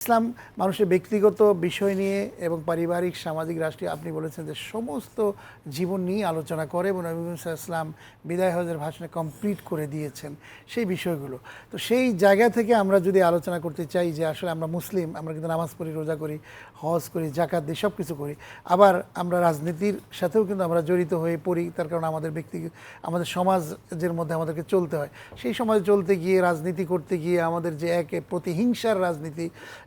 ইসলাম মানুষের ব্যক্তিগত বিষয় নিয়ে এবং পারিবারিক, সামাজিক, রাষ্ট্রীয়, আপনি বলেছেন যে সমস্ত জীবন নিয়ে আলোচনা করে এবং নবী মুসা ইসলাম বিদায় হজের ভাষণে কমপ্লিট করে দিয়েছেন সেই বিষয়গুলো। তো সেই জায়গা থেকে আমরা যদি আলোচনা করতে চাই যে আসলে আমরা মুসলিম, আমরা কিন্তু নামাজ পড়ি, রোজা করি হজ করি জাকাত দিই সব কিছু করি। আবার আমরা রাজনীতির সাথেও কিন্তু আমরা জড়িত হয়ে পড়ি, তার কারণ আমাদের ব্যক্তি, আমাদের সমাজের মধ্যে আমাদেরকে চলতে হয়। সেই সমাজে চলতে গিয়ে, রাজনীতি করতে গিয়ে আমাদের যে একে প্রতিহিংসার রাজনীতি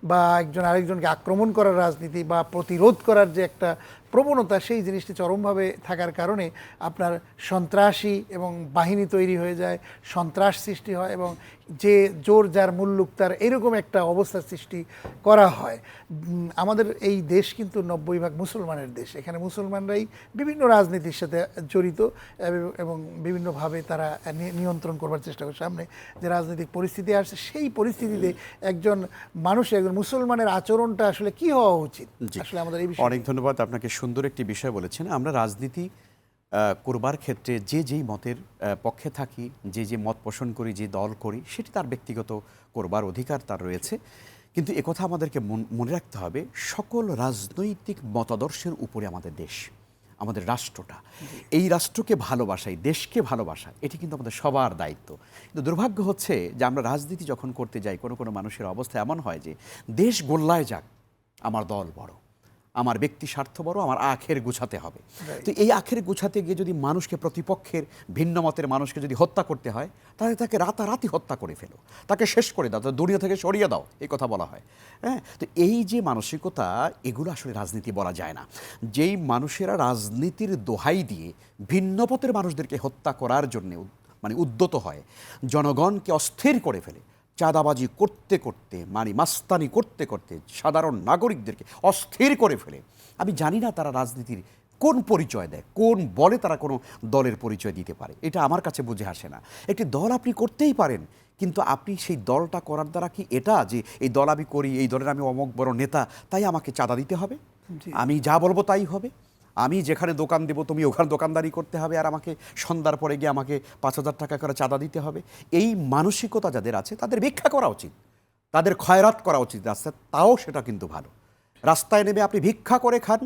বা একজন আরেকজনকে আক্রমণ করার রাজনীতি বা প্রতিরোধ করার যে একটা প্রবণতা সেই জিনিসটি চরমভাবে থাকার কারণে আপনার সন্ত্রাসী এবং বাহিনী তৈরি হয়ে যায় সন্ত্রাস সৃষ্টি হয় এবং যে জোর যার মুল্লুক তার এরকম একটা অবস্থার সৃষ্টি করা হয়। আমাদের এই দেশ কিন্তু নব্বই ভাগ মুসলমানের দেশ। এখানে মুসলমানরাই বিভিন্ন রাজনীতির সাথে জড়িত এবং- বিভিন্নভাবে তারা নিয়ন্ত্রণ করবার চেষ্টা করে। সামনে যে রাজনৈতিক পরিস্থিতি আসছে সেই পরিস্থিতিতে একজন মানুষ একজন মুসলমানের আচরণটা আসলে কি হওয়া উচিত। আসলে আমাদের এই বিষয়ে অনেক ধন্যবাদ আপনাকে সুন্দর একটি বিষয় বলেছেন, আমরা রাজনীতি করবার ক্ষেত্রে যে যেই মতের পক্ষে থাকি, যে যে মত পোষণ করি, যে দল করি, সেটি তার ব্যক্তিগত করবার অধিকার তার রয়েছে। কিন্তু একথা আমাদেরকে মন- রাখতে হবে, সকল রাজনৈতিক মতাদর্শের উপরে আমাদের দেশ, আমাদের রাষ্ট্রটা। এই রাষ্ট্রকে ভালোবাসাই, দেশকে ভালোবাসা এটি কিন্তু আমাদের সবার দায়িত্ব। কিন্তু দুর্ভাগ্য হচ্ছে যে আমরা রাজনীতি যখন করতে যাই, কোনো কোনো মানুষের অবস্থা এমন হয় যে, দেশ গোল্লায় যাক, আমার দল বড়। আমার ব্যক্তি স্বার্থ বড় আমার আখের গুছাতে হবে। তো এই আখের গুছাতে গিয়ে যদি মানুষকে প্রতিপক্ষের ভিন্ন মতের মানুষকে যদি হত্যা করতে হয় তাহলে তাকে রাতারাতি হত্যা করে ফেলো। তাকে শেষ করে দাও তাকে দুনিয়া থেকে সরিয়ে দাও এই কথা বলা হয়। হ্যাঁ? তো এই যে মানসিকতা এগুলো আসলে রাজনীতি বলা যায় না। যেই মানুষেরা রাজনীতির দোহাই দিয়ে ভিন্ন পথের মানুষদেরকে হত্যা করার জন্য মানে উদ্যত হয় জনগণকে অস্থির করে ফেলে চাঁদাবাজি করতে করতে মানে মাস্তানি করতে করতে সাধারণ নাগরিকদেরকে অস্থির করে ফেলে। আমি জানি না তারা রাজনীতির কোন পরিচয় দেয় কোন বলে তারা কোনো দলের পরিচয় দিতে পারে। এটা আমার কাছে বুঝে আসে না। একটি দল আপনি করতেই পারেন কিন্তু আপনি সেই দলটা করার দ্বারা কি এটা যে এই দল আমি করি এই দলের আমি অমক বড় নেতা তাই আমাকে চাঁদা দিতে হবে? আমি যা বলব তাই হবে? আমি যেখানে দোকান দেবো, তুমি ওখানে দোকানদারি করতে হবে আর আমাকে সন্ধ্যার পরে গিয়ে আমাকে পাঁচ হাজার টাকা করে চাঁদা দিতে হবে। এই মানসিকতা যাদের আছে, তাদের ভিক্ষা করা উচিত। তাদের খয়রাত করা উচিত রাস্তায় তাও সেটা কিন্তু ভালো। রাস্তায় নেমে আপনি ভিক্ষা করে খান,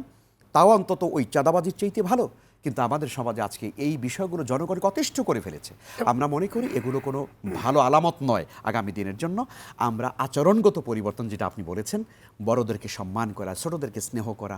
তাও অন্তত ওই চাঁদাবাজির চাইতে ভালো। কিন্তু আমাদের সমাজে আজকে এই বিষয়গুলো জনগণকে অতিষ্ঠ করে ফেলেছে। আমরা মনে করি এগুলো কোনো ভালো আলামত নয় আগামী দিনের জন্য। আমরা আচরণগত পরিবর্তন যেটা আপনি বলেছেন, বড়দেরকে সম্মান করা, ছোটদেরকে স্নেহ করা,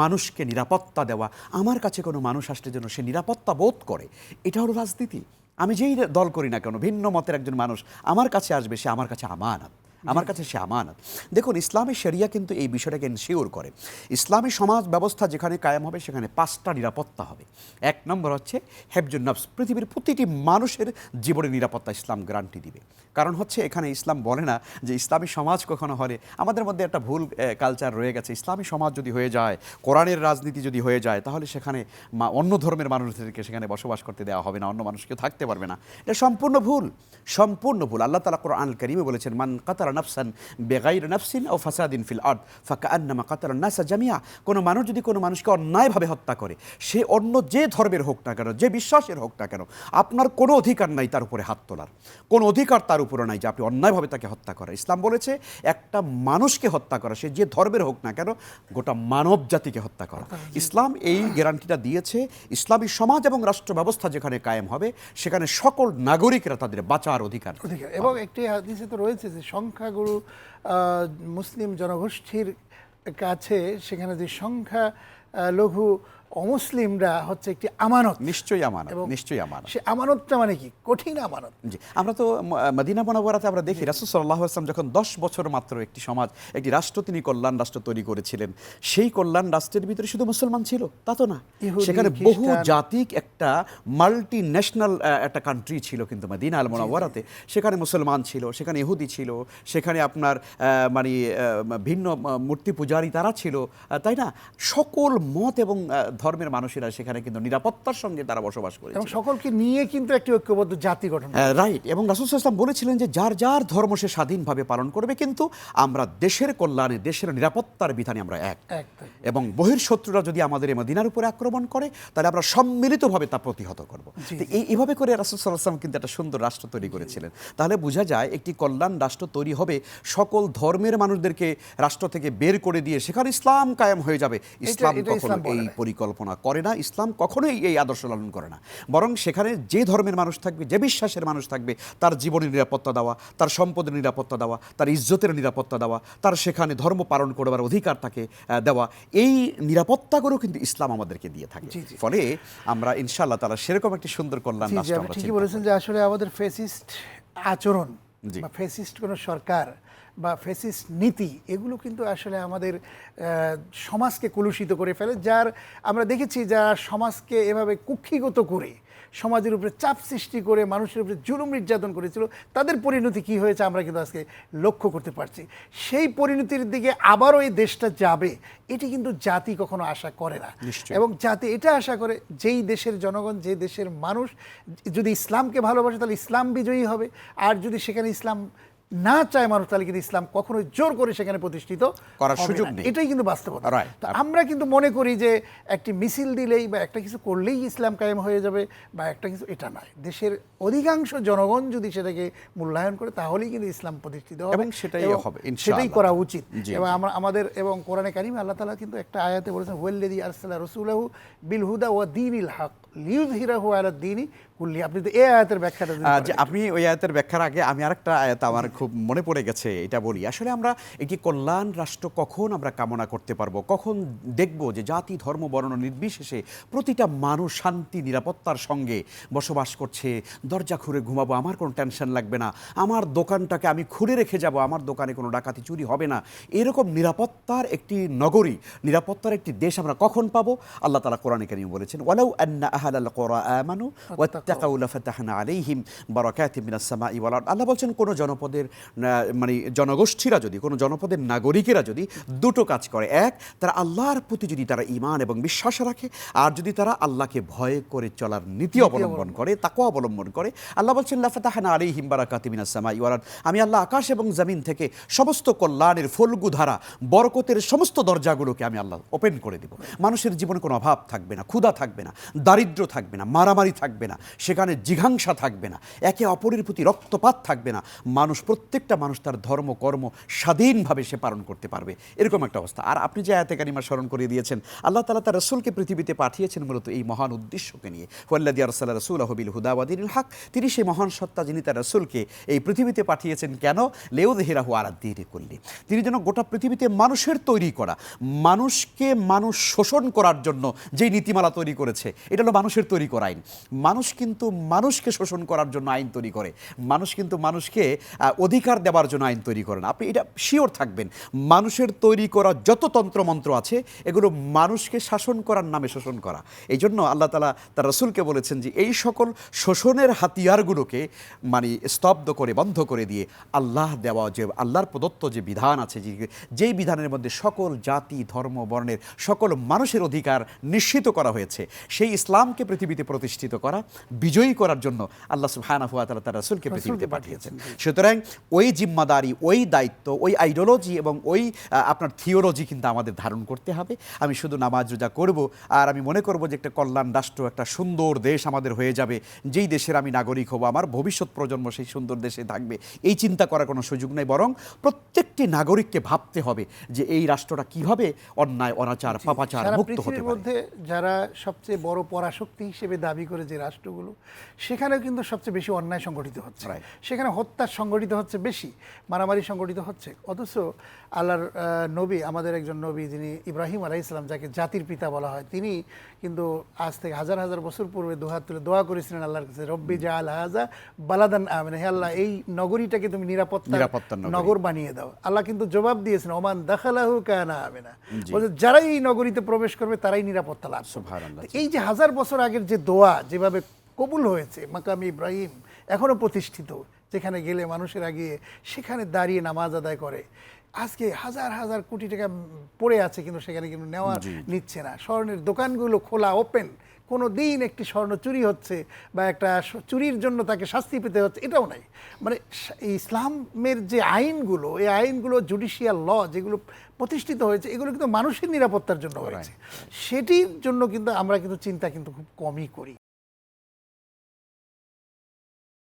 মানুষকে নিরাপত্তা দেওয়া, আমার কাছে কোনো মানুষ আসলে যেন সে নিরাপত্তা বোধ করে, এটা হলো রাজনীতি। আমি যেই দল করি না কেন, ভিন্ন মতের একজন মানুষ আমার কাছে আসবে, সে আমার কাছে আমানত। আমার কাছে সে আমানত। দেখুন, ইসলামী শরিয়া কিন্তু এই বিষয়টাকে এনশিওর করে। ইসলামী সমাজ ব্যবস্থা যেখানে কায়েম হবে, সেখানে পাঁচটা নিরাপত্তা হবে। এক নম্বর হচ্ছে হেফজুন নফস। পৃথিবীর প্রতিটি মানুষের জীবনে নিরাপত্তা ইসলাম গ্যারান্টি দিবে। কারণ হচ্ছে এখানে ইসলাম বলে না যে ইসলামী সমাজ কখনো হলে, আমাদের মধ্যে একটা ভুল কালচার রয়ে গেছে। ইসলামী সমাজ যদি হয়ে যায়, কোরআনের রাজনীতি যদি হয়ে যায়, তাহলে সেখানে অন্য ধর্মের মানুষদেরকে সেখানে বসবাস করতে দেওয়া হবে না, অন্য মানুষ কেউ থাকতে পারবে না। এটা সম্পূর্ণ ভুল। সম্পূর্ণ ভুল। আল্লাহ তালা কোরআন করিমে বলেছেন, মান কাতারা নাফসান বেগাইর নাফসিন ও ফাসাদিন ফিল আর্দ ফাঁকা আন্নামা কাতারা নাসা জামিয়া কোনো মানুষ যদি কোনো মানুষকে অন্যায়ভাবে হত্যা করে সে অন্য যে ধর্মের হোক না কেন যে বিশ্বাসের হোক না কেন আপনার কোনো অধিকার নাই তার উপরে হাত তোলার। কোনো অধিকার তার উপরে নাই যে আপনি অন্যায়ভাবে তাকে হত্যা করা ইসলাম বলেছে একটা মানুষকে হত্যা করা সে যে ধর্মের হোক না কেন গোটা মানব জাতিকে হত্যা করা ইসলাম এই গ্যারান্টিটা দিয়েছে ইসলামী সমাজ এবং রাষ্ট্র ব্যবস্থা যেখানে কায়েম হবে সেখানে সকল নাগরিকরা তাদের বাঁচার অধিকার। এবং একটি হাদিসে তো রয়েছে যে সংখ্যাগুরু মুসলিম জনগোষ্ঠীর কাছে সেখানে যে সংখ্যা লঘু অমুসলিমরা হচ্ছে একটি আমানত। নিশ্চয়ই আমানত এবং নিশ্চয়ই আমানত। সে আমানতটা মানে কি? কঠিন আমানত। জি আমরা তো মদিনা মনোবরাতে আমরা দেখি রাসুল সাল্লাহ আসলাম যখন দশ বছর মাত্র একটি সমাজ একটি রাষ্ট্র তিনি কল্যাণ রাষ্ট্র তৈরি করেছিলেন সেই কল্যাণ রাষ্ট্রের ভিতরে শুধু মুসলমান ছিল তা তো না। সেখানে বহু জাতিক একটা মাল্টি ন্যাশনাল একটা কান্ট্রি ছিল কিন্তু মদিনা আল মনোবরাতে সেখানে মুসলমান ছিল সেখানে ইহুদি ছিল সেখানে আপনার মানে ভিন্ন মূর্তি পূজারী তারা ছিল তাই না? সকল মত এবং ধর্মের মানুষেরা সেখানে কিন্তু নিরাপত্তার সঙ্গে তারা বসবাস করে এবং সকলকে নিয়ে কিন্তু একটি ঐক্যবদ্ধ জাতি গঠন রাইট এবং রাসুল ইসলাম বলেছিলেন যে যার যার ধর্ম সে স্বাধীনভাবে পালন করবে কিন্তু আমরা দেশের কল্যাণে দেশের নিরাপত্তার বিধানে আমরা এক। এবং বহির শত্রুরা যদি আমাদের মদিনার উপরে আক্রমণ করে তাহলে আমরা সম্মিলিতভাবে তা প্রতিহত করব। এই এইভাবে করে রাসুল সাল্লাম কিন্তু একটা সুন্দর রাষ্ট্র তৈরি করেছিলেন। তাহলে বোঝা যায় একটি কল্যাণ রাষ্ট্র তৈরি হবে সকল ধর্মের মানুষদেরকে রাষ্ট্র থেকে বের করে দিয়ে সেখানে ইসলাম কায়েম হয়ে যাবে ইসলাম কখনো এই পরিকল্পনা করে না ইসলাম কখনোই এই আদর্শ লালন করে না। বরং সেখানে যে ধর্মের মানুষ থাকবে যে বিশ্বাসের মানুষ থাকবে তার জীবনের নিরাপত্তা দেওয়া তার সম্পদের নিরাপত্তা দেওয়া তার ইজ্জতের নিরাপত্তা দেওয়া তার সেখানে ধর্ম পালন করবার অধিকার তাকে দেওয়া এই নিরাপত্তাগুলো কিন্তু ইসলাম আমাদেরকে দিয়ে থাকে। ফলে আমরা ইনশাআল্লাহ তারা সেরকম একটি সুন্দর কল্যাণ ঠিকই বলেছেন যে আসলে আমাদের ফেসিস্ট আচরণ বা ফেসিস্ট কোনো সরকার বা ফেসিস নীতি এগুলো কিন্তু আসলে আমাদের সমাজকে কলুষিত করে ফেলে যার আমরা দেখেছি যারা সমাজকে এভাবে কুক্ষিগত করে সমাজের উপরে চাপ সৃষ্টি করে মানুষের উপরে জুলুম নির্যাতন করেছিল তাদের পরিণতি কি হয়েছে আমরা কিন্তু আজকে লক্ষ্য করতে পারছি। সেই পরিণতির দিকে আবারও এই দেশটা যাবে এটি কিন্তু জাতি কখনো আশা করে না। এবং জাতি এটা আশা করে যেই দেশের জনগণ যে দেশের মানুষ যদি ইসলামকে ভালোবাসে তাহলে ইসলাম বিজয়ী হবে আর যদি সেখানে ইসলাম না চায় মানুষ তাহলে কিন্তু ইসলাম কখনোই জোর করে সেখানে প্রতিষ্ঠিত করার সুযোগ নেই। এটাই কিন্তু বাস্তবতা। তো আমরা কিন্তু মনে করি যে একটি মিছিল দিলেই বা একটা কিছু করলেই ইসলাম কায়েম হয়ে যাবে বা একটা কিছু এটা নয়। দেশের অধিকাংশ জনগণ যদি সেটাকে মূল্যায়ন করে তাহলেই কিন্তু ইসলাম প্রতিষ্ঠিত হবে। এবং সেটাই হবে, সেটাই করা উচিত। এবং আমরা আমাদের এবং কোরআনে কারিমে আল্লাহ তাআলা কিন্তু একটা আয়াতে বলেছেন ওয়াল্লাযী আরসালা রাসূলাহু বিল হুদা ওয়া দীনিল হক লিইয়ুযহিরাহু আলা দীনি কুল্লি আপনি তো এই আয়াতের ব্যাখ্যাটা। যে আপনি ওই আয়াতের ব্যাখ্যার আগে আমি আরেকটা আয়াত আমার খুব মনে পড়ে গেছে এটা বলি। আসলে আমরা একটি কল্যাণ রাষ্ট্র কখন আমরা কামনা করতে পারব? কখন দেখব যে জাতি ধর্ম বর্ণ নির্বিশেষে প্রতিটা মানুষ শান্তি নিরাপত্তার সঙ্গে বসবাস করছে। দরজা খুঁড়ে ঘুমাবো আমার কোনো টেনশন লাগবে না। আমার দোকানটাকে আমি খুলে রেখে যাব আমার দোকানে কোনো ডাকাতি চুরি হবে না। এরকম নিরাপত্তার একটি নগরী নিরাপত্তার একটি দেশ আমরা কখন পাবো? আল্লাহ তালা কোরআনে কারিম বলেছেন ওয়ালাউ আন্না আহালাল কোরআ আমানু আলাইহিম বারাকাতিম মিনাস সামাই ওয়াল আরদ। আল্লাহ বলছেন কোন জনপদের মানে জনগোষ্ঠীরা যদি কোনো জনপদের নাগরিকেরা যদি দুটো কাজ করে এক তারা আল্লাহর প্রতি যদি তারা ঈমান এবং বিশ্বাস রাখে আর যদি তারা আল্লাহকে ভয় করে চলার নীতি অবলম্বন করে তাকে অবলম্বন করে আল্লাহ বলছেন লাফাতাহানা আলাইহিম বারাকাতিম মিনাস সামাই ওয়াল আরদ। আমি আল্লাহ আকাশ এবং জমিন থেকে সমস্ত কল্যাণের ফলগু ধারা বরকতের সমস্ত দরজাগুলোকে আমি আল্লাহ ওপেন করে দেব মানুষের জীবনে কোনো অভাব থাকবে না ক্ষুধা থাকবে না দারিদ্র থাকবে না মারামারি থাকবে না সেখানে জিঘাংসা থাকবে না, একে অপরের প্রতি রক্তপাত থাকবে না। মানুষ, প্রত্যেকটা মানুষ তার ধর্ম, কর্ম স্বাধীনভাবে সে পালন করতে পারবে। এরকম একটা অবস্থা। আর আপনি যে আয়াতে কারিমা স্মরণ করিয়ে দিয়েছেন, আল্লাহ তালা তার রসুলকে পৃথিবীতে পাঠিয়েছেন মূলত এই মহান উদ্দেশ্যকে নিয়ে। ওয়াল্লাদি আরসাল্লাহ রসুল আহবিল হুদাবাদিন হক। তিনি সেই মহান সত্তা যিনি তার রসুলকে এই পৃথিবীতে পাঠিয়েছেন কেন? লেউদ হেরাহু আরাদ্দিরে করলি তিনি যেন গোটা পৃথিবীতে মানুষের তৈরি করা, মানুষকে মানুষ শোষণ করার জন্য যেই নীতিমালা তৈরি করেছে, এটা হলো মানুষের তৈরি করা আইন। মানুষ কিন্তু মানুষকে শোষণ করার জন্য আইন তৈরি করে। মানুষ কিন্তু মানুষকে অধিকার দেওয়ার জন্য আইন তৈরি করে না। আপনি এটা শিওর থাকবেন। মানুষের তৈরি করা যত তন্ত্রমন্ত্র আছে, এগুলো মানুষকে শাসন করার নামে শোষণ করা। এই জন্য আল্লাহ তালা তার রসুলকে বলেছেন যে, এই সকল শোষণের হাতিয়ারগুলোকে মানে স্তব্ধ করে, বন্ধ করে দিয়ে আল্লাহ দেওয়া যে, আল্লাহর প্রদত্ত যে বিধান আছে যেই বিধানের মধ্যে সকল জাতি, ধর্ম, বর্ণের সকল মানুষের অধিকার নিশ্চিত করা হয়েছে, সেই ইসলামকে পৃথিবীতে প্রতিষ্ঠিত করা বিজয়ী করার জন্য আল্লাহ সুবহানাহু ওয়া তাআলা তার রাসূলকে পৃথিবীতে পাঠিয়েছেন। সুতরাং ওই জিম্মাদারি ওই দায়িত্ব ওই আইডিওলজি এবং ওই আপনার থিওলজি কিন্তু আমাদের ধারণ করতে হবে। আমি শুধু নামাজ রোজা করব আর আমি মনে করব যে একটা কল্যাণ রাষ্ট্র একটা সুন্দর দেশ আমাদের হয়ে যাবে। যেই দেশের আমি নাগরিক হব আমার ভবিষ্যৎ প্রজন্ম সেই সুন্দর দেশে থাকবে। এই চিন্তা করার কোনো সুযোগ নেই বরং প্রত্যেকটি নাগরিককে ভাবতে হবে যে এই রাষ্ট্রটা কীভাবে অন্যায় অনাচার পাপাচার মুক্ত হতে পারে। মধ্যে যারা সবচেয়ে বড় পরাশক্তি হিসেবে দাবি করে যে রাষ্ট্রগুলো সেখানেও কিন্তু সবচেয়ে বেশি অন্যায় সংগঠিত হচ্ছে। সেখানে হত্যা সংগঠিত হচ্ছে বেশি মারামারি সংগঠিত হচ্ছে। অথচ আল্লাহর নবী আমাদের একজন নবী যিনি ইব্রাহিম আলাইসালাম যাকে জাতির পিতা বলা হয় তিনি কিন্তু আজ থেকে হাজার হাজার বছর পূর্বে দোহাত তুলে দোয়া করেছিলেন আল্লাহর কাছে রব্বি জা আল হাজা বালাদান আমিন। হে আল্লাহ এই নগরীটাকে তুমি নিরাপত্তা। নগর বানিয়ে দাও। আল্লাহ কিন্তু জবাব দিয়েছেন ওমান দাখালাহু কানা আমিনা। বলছে যারাই এই নগরীতে প্রবেশ করবে তারাই নিরাপত্তা লাভ এই যে হাজার বছর আগের যে দোয়া যেভাবে কবুল হয়েছে মাকাম ইব্রাহিম এখনও প্রতিষ্ঠিত যেখানে গেলে মানুষের আগে সেখানে দাঁড়িয়ে নামাজ আদায় করে আজকে হাজার হাজার কোটি টাকা পড়ে আছে কিন্তু সেখানে কিন্তু নেওয়া নিচ্ছে না। স্বর্ণের দোকানগুলো খোলা ওপেন কোনো দিন একটি স্বর্ণ চুরি হচ্ছে বা একটা চুরির জন্য তাকে শাস্তি পেতে হচ্ছে এটাও নাই। মানে এই ইসলামের যে আইনগুলো এই আইনগুলো জুডিশিয়াল ল যেগুলো প্রতিষ্ঠিত হয়েছে এগুলো কিন্তু মানুষের নিরাপত্তার জন্য হয়েছে। সেটির জন্য কিন্তু আমরা কিন্তু চিন্তা কিন্তু খুব কমই করি।